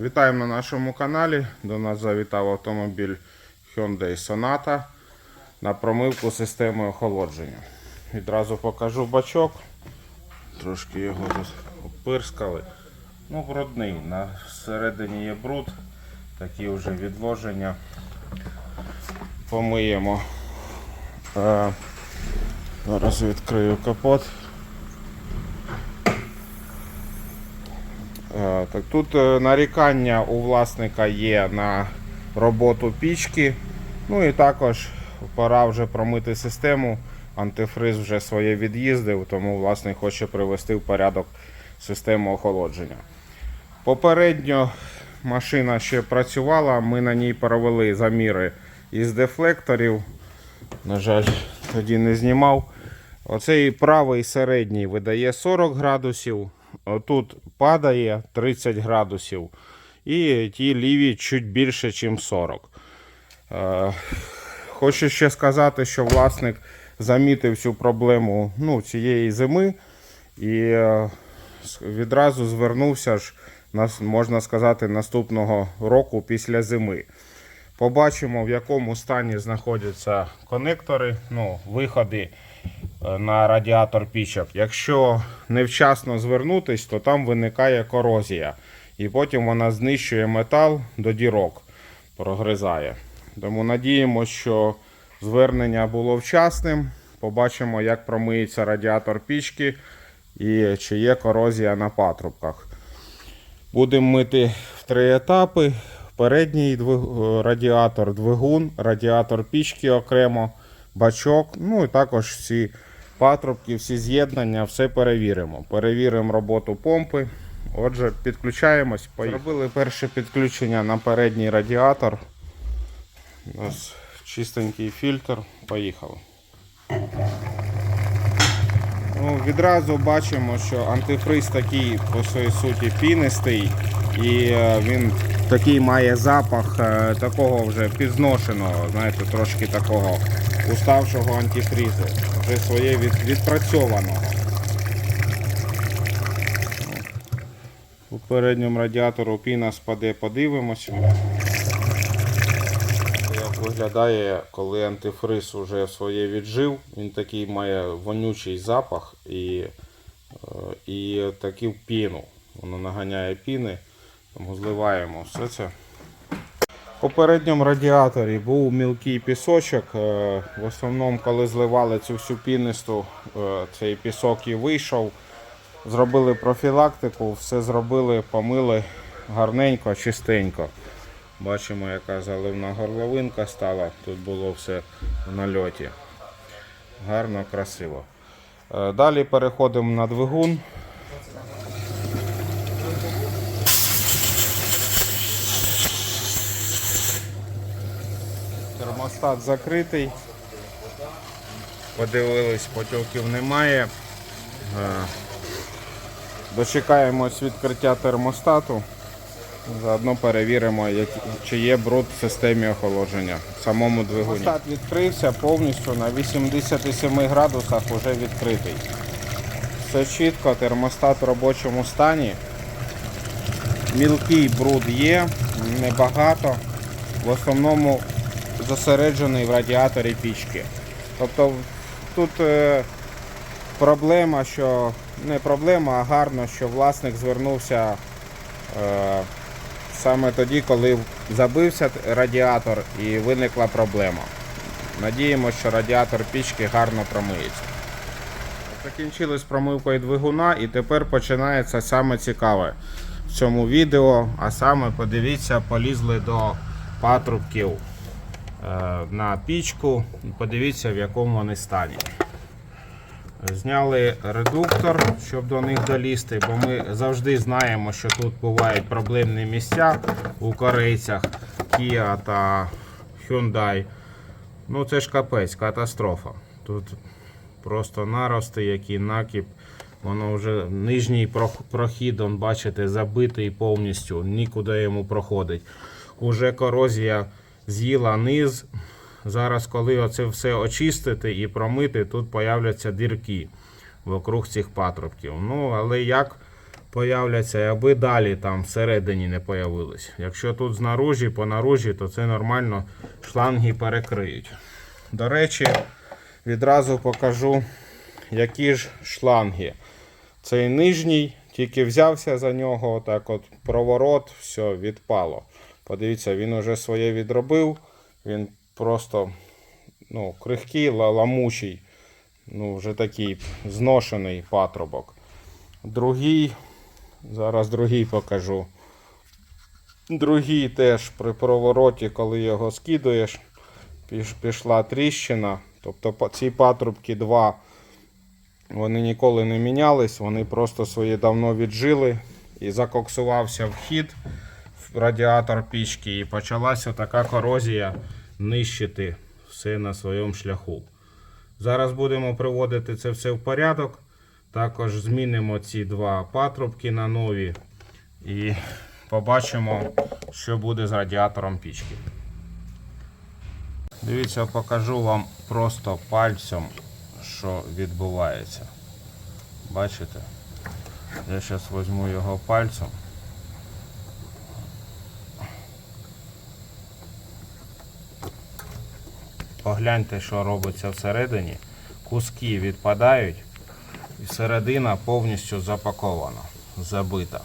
Вітаємо на нашому каналі. До нас завітав автомобіль Hyundai Sonata на промивку системи охолодження. Відразу покажу бачок. Трошки його опирскали. Ну, брудний. На всередині є бруд, такі вже відложення. Помиємо. Е, зараз відкрию капот. Так, тут е, нарікання у власника є на роботу пічки. Ну і також пора вже промити систему. Антифриз вже своє від'їздив, тому власник хоче привести в порядок систему охолодження. Попередньо машина ще працювала, ми на ній провели заміри із дефлекторів. На жаль, тоді не знімав. Оцей правий середній видає 40 градусів, тут падає 30 градусів. І ті ліві чуть більше, ніж 40. Е, Хочу ще сказати, що власник замітив цю проблему ну, цієї зими і е, відразу звернувся ж, можна сказати, наступного року після зими. Побачимо, в якому стані знаходяться конектори, ну, виходи на радіатор пічок. Якщо невчасно звернутись, то там виникає корозія. І потім вона знищує метал до дірок, прогризає. Тому надіємося, що звернення було вчасним. Побачимо, як промиється радіатор пічки і чи є корозія на патрубках. Будемо мити в три етапи. Передній е, радіатор, двигун, радіатор пічки окремо, бачок. Ну і також всі патрубки, всі з'єднання, все перевіримо. Перевіримо роботу помпи. Отже, підключаємось. Поїхали. Зробили перше підключення на передній радіатор. У нас чистенький фільтр. Поїхали. Ну, відразу бачимо, що антифриз такий по своїй суті пінистий, і е, він такий має запах е, такого вже підзношеного, знаєте, трошки такого уставшого антифризу, вже своє від, відпрацьованого. У передньому радіатору піна спаде, подивимося. Як виглядає, коли антифриз уже своє віджив, він такий має вонючий запах і, е, і таку піну. Воно наганяє піни, тому зливаємо все це. У передньому радіаторі був мілкий пісочок. е, В основному, коли зливали цю всю пінисту, е, цей пісок і вийшов. Зробили профілактику, все зробили, помили гарненько, чистенько. Бачимо, яка заливна горловинка стала. Тут було все в нальоті. Гарно, красиво. Е, Далі переходимо на двигун. Термостат закритий. Подивились, потьоків немає. Е, Дочекаємось відкриття термостату. Заодно перевіримо, чи є бруд в системі охолодження в самому двигуні. Термостат відкрився повністю на 87 градусах вже відкритий. Все чітко, термостат в робочому стані. Мілкий бруд є, небагато. В основному зосереджений в радіаторі пічки. Тобто тут е, проблема, що не проблема, а гарно, що власник звернувся е, саме тоді, коли забився радіатор і виникла проблема. Надіємося, що радіатор пічки гарно промиється. Закінчили з промивкою двигуна і тепер починається саме цікаве в цьому відео. А саме подивіться, полізли до патрубків на пічку. Подивіться, в якому вони стані. Зняли редуктор, щоб до них долізти, бо ми завжди знаємо, що тут бувають проблемні місця у корейцях Kia та Hyundai. Ну це ж капець, катастрофа. Тут просто нарости, який накіп. Воно вже нижній прохід, он, бачите, забитий повністю, нікуди йому проходить. Уже корозія з'їла низ. Зараз, коли оце все очистити і промити, тут появляться дірки вокруг цих патрубків. Ну, але як появляться, аби далі там всередині не появились. Якщо тут знаружі, по наружі, то це нормально шланги перекриють. До речі, відразу покажу, які ж шланги. Цей нижній, тільки взявся за нього, отак от проворот, все, відпало. Подивіться, він уже своє відробив. Він просто ну, крихкий, ламучий. Ну, вже такий зношений патрубок. Другий, зараз другий покажу. Другий теж при провороті, коли його скидуєш, пішла тріщина. Тобто ці патрубки два, вони ніколи не мінялись, вони просто свої давно віджили і закоксувався вхід радіатор пічки, і почалася така корозія нищити все на своєму шляху. Зараз будемо приводити це все в порядок. Також змінимо ці два патрубки на нові і побачимо, що буде з радіатором пічки. Дивіться, покажу вам просто пальцем, що відбувається. Бачите? Я зараз візьму його пальцем. Погляньте, що робиться всередині. Куски відпадають, і середина повністю запакована, забита.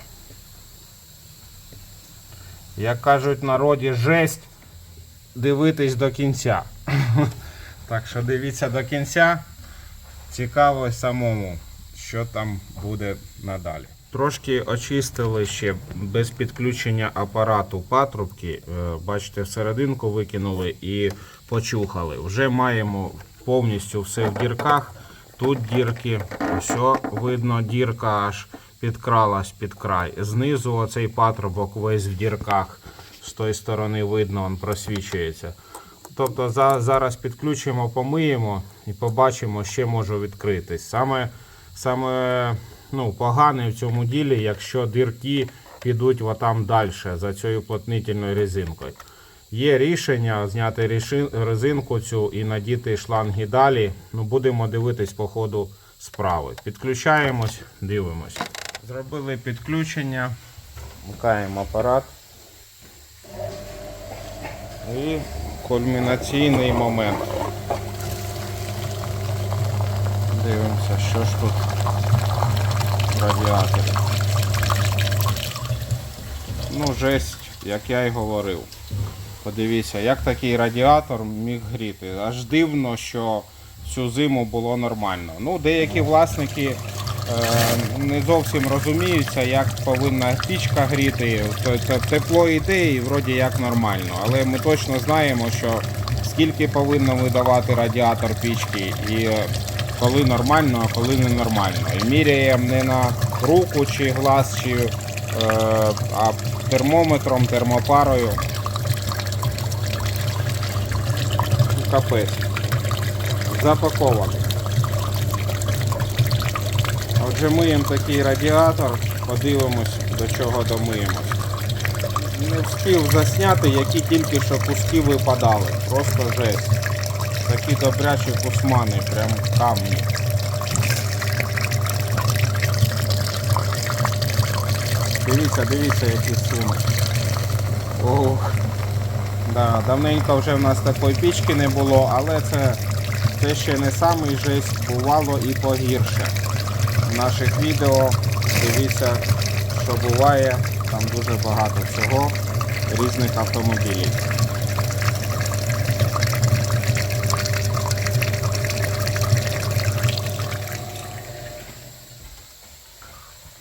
Як кажуть в народі, жесть дивитись до кінця. Так що дивіться до кінця. Цікаво самому, що там буде надалі. Трошки очистили ще без підключення апарату патрубки. Е, Бачите, всерединку викинули і почухали. Вже маємо повністю все в дірках. Тут дірки, все видно, дірка аж підкралась під край. Знизу оцей патрубок весь в дірках. З тої сторони видно, він просвічується. Тобто за, зараз підключимо, помиємо і побачимо, ще може відкритись. Саме, саме ну, погане в цьому ділі, якщо дірки підуть отам далі за цією плотнительною резинкою. Є рішення зняти резинку цю і надіти шланги далі. Ну, будемо дивитись по ходу справи. Підключаємось, дивимось. Зробили підключення, вмикаємо апарат. І кульмінаційний момент. Дивимося, що ж тут в радіаторі. Ну, жесть, як я й говорив. Подивіться, як такий радіатор міг гріти. Аж дивно, що цю зиму було нормально. Ну, деякі власники е, не зовсім розуміються, як повинна пічка гріти. Тепло йде і вроді як нормально. Але ми точно знаємо, що скільки повинно видавати радіатор пічки і е, коли нормально, а коли не нормально. І міряємо не на руку чи глаз, чи, е, а термометром, термопарою. Капець. Запакований. Отже, миємо такий радіатор, подивимось, до чого домиємось. Не встиг засняти, які тільки що куски випадали. Просто жесть. Такі добрячі кусмани, прям камні. Дивіться, дивіться, які суми. Ох. Да, давненько вже в нас такої пічки не було, але це, це ще не самий жесть, бувало і погірше. В наших відео дивіться, що буває, там дуже багато всього різних автомобілів.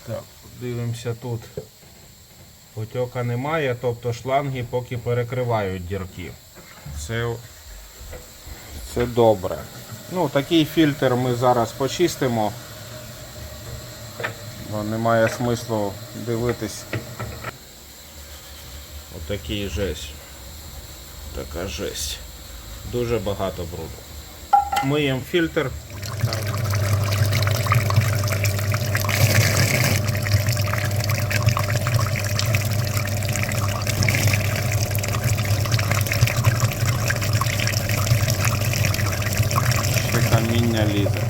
Так, дивимося тут. Потьока немає, тобто шланги поки перекривають дірки. Це, це добре. Ну, такий фільтр ми зараз почистимо. Бо немає смислу дивитись. Отакий жесть. Така жесть. Дуже багато бруду. Миємо фільтр. каміння лізе.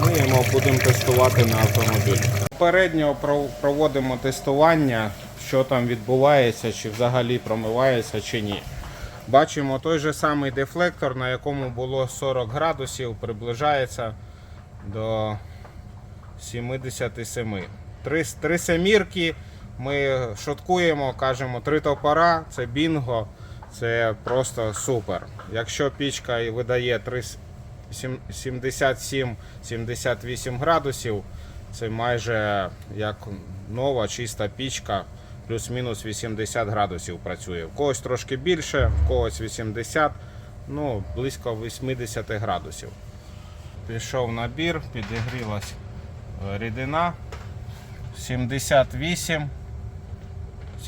Ну, Ми його будемо тестувати на автомобілі. Попередньо проводимо тестування, що там відбувається, чи взагалі промивається, чи ні. Бачимо той же самий дефлектор, на якому було 40 градусів, приближається до 77. Три, три семірки. Ми шуткуємо, кажемо, три топора, це бінго, це просто супер. Якщо пічка видає 77-78 градусів, це майже як нова чиста пічка, плюс-мінус 80 градусів працює. В когось трошки більше, в когось 80, ну близько 80 градусів. Пішов набір, підігрілась рідина 78,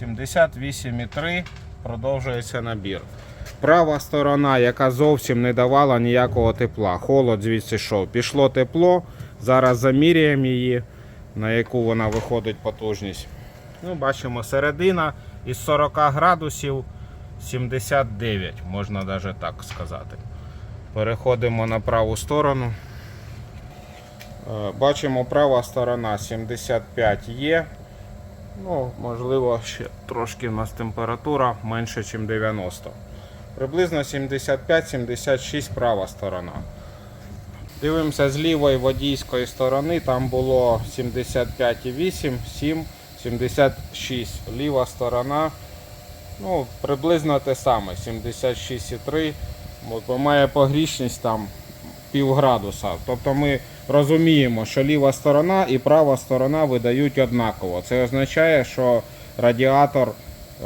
78,3, продовжується набір. Права сторона, яка зовсім не давала ніякого тепла. Холод звідси йшов. Пішло тепло. Зараз заміряємо її, на яку вона виходить потужність. Ну, бачимо, середина із 40 градусів 79, можна навіть так сказати. Переходимо на праву сторону. Е, Бачимо, права сторона 75 є. Ну, можливо, ще трошки у нас температура менше, ніж 90. Приблизно 75-76 права сторона. Дивимося з лівої водійської сторони, там було 75,8, 7, 76. Ліва сторона, ну, приблизно те саме, 76,3. Бо має погрішність там пів градуса. Тобто ми розуміємо, що ліва сторона і права сторона видають однаково. Це означає, що радіатор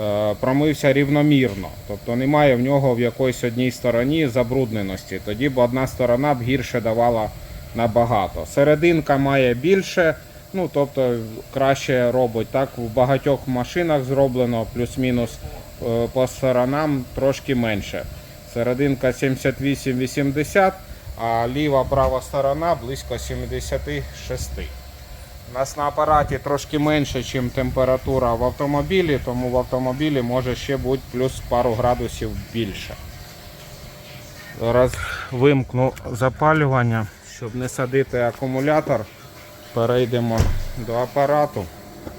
е, промився рівномірно. Тобто немає в нього в якоїсь одній стороні забрудненості. Тоді б одна сторона б гірше давала набагато. Серединка має більше, ну тобто краще робить. Так в багатьох машинах зроблено, плюс-мінус е, по сторонам трошки менше. Серединка 78-80, а ліва права сторона близько 76. У нас на апараті трошки менше, ніж температура в автомобілі, тому в автомобілі може ще бути плюс пару градусів більше. Зараз вимкну запалювання, щоб не садити акумулятор. Перейдемо до апарату.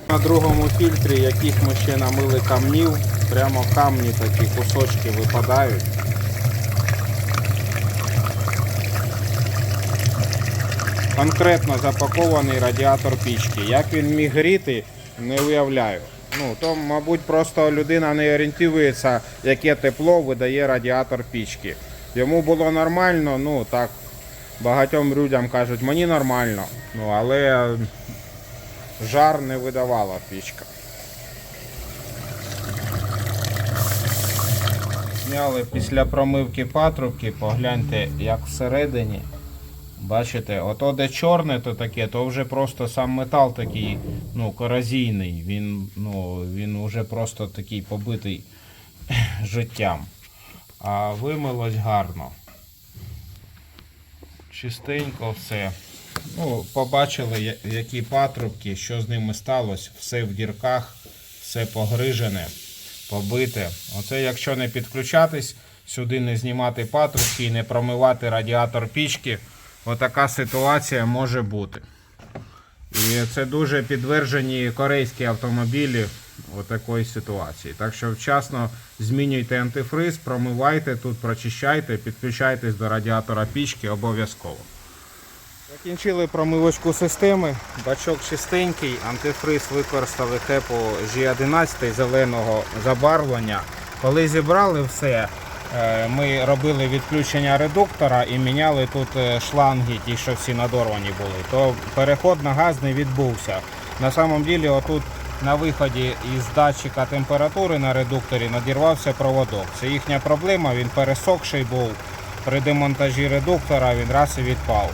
На другому фільтрі, яких ми ще намили камнів, прямо камні такі кусочки випадають. Конкретно запакований радіатор пічки. Як він міг гріти, не уявляю. Ну, то, мабуть, просто людина не орієнтується, яке тепло видає радіатор пічки. Йому було нормально, ну так, багатьом людям кажуть, мені нормально. Ну, але жар не видавала пічка. Зняли після промивки патрубки, погляньте, як всередині. Бачите, ото де чорне, то таке, то вже просто сам метал такий, ну, корозійний. Він, ну, він вже просто такий побитий життям. А вимилось гарно. Чистенько все. Ну, побачили, які патрубки, що з ними сталося. Все в дірках, все погрижене, побите. Оце якщо не підключатись, сюди не знімати патрубки і не промивати радіатор пічки, отака ситуація може бути. І це дуже підтверджені корейські автомобілі отакої ситуації. Так що вчасно змінюйте антифриз, промивайте тут, прочищайте, підключайтесь до радіатора пічки обов'язково. Закінчили промивочку системи, бачок чистенький, антифриз використали хепу G11 зеленого забарвлення. Коли зібрали все, ми робили відключення редуктора і міняли тут е, шланги, ті, що всі надорвані були, то переход на газ не відбувся. На самом ділі, отут на виході із датчика температури на редукторі надірвався проводок. Це їхня проблема, він пересохший був. При демонтажі редуктора він раз і відпав.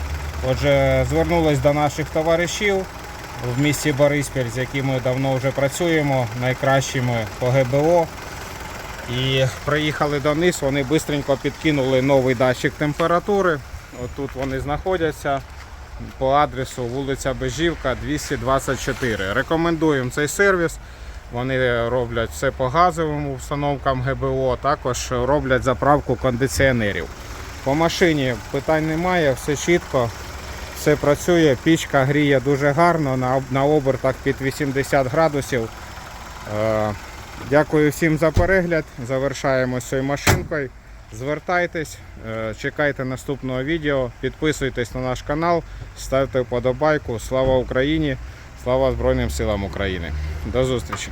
Отже, звернулись до наших товаришів в місті Бориспіль, з якими давно вже працюємо, найкращими по ГБО. І приїхали до них, вони швидко підкинули новий датчик температури. Отут вони знаходяться по адресу вулиця Бежівка, 224. Рекомендуємо цей сервіс. Вони роблять все по газовим установкам ГБО, також роблять заправку кондиціонерів. По машині питань немає, все чітко, все працює, пічка гріє дуже гарно на обертах під 80 градусів. Дякую всім за перегляд. Завершаємо цією машинкою. Звертайтесь, е, чекайте наступного відео, підписуйтесь на наш канал, ставте вподобайку. Слава Україні! Слава Збройним силам України! До зустрічі!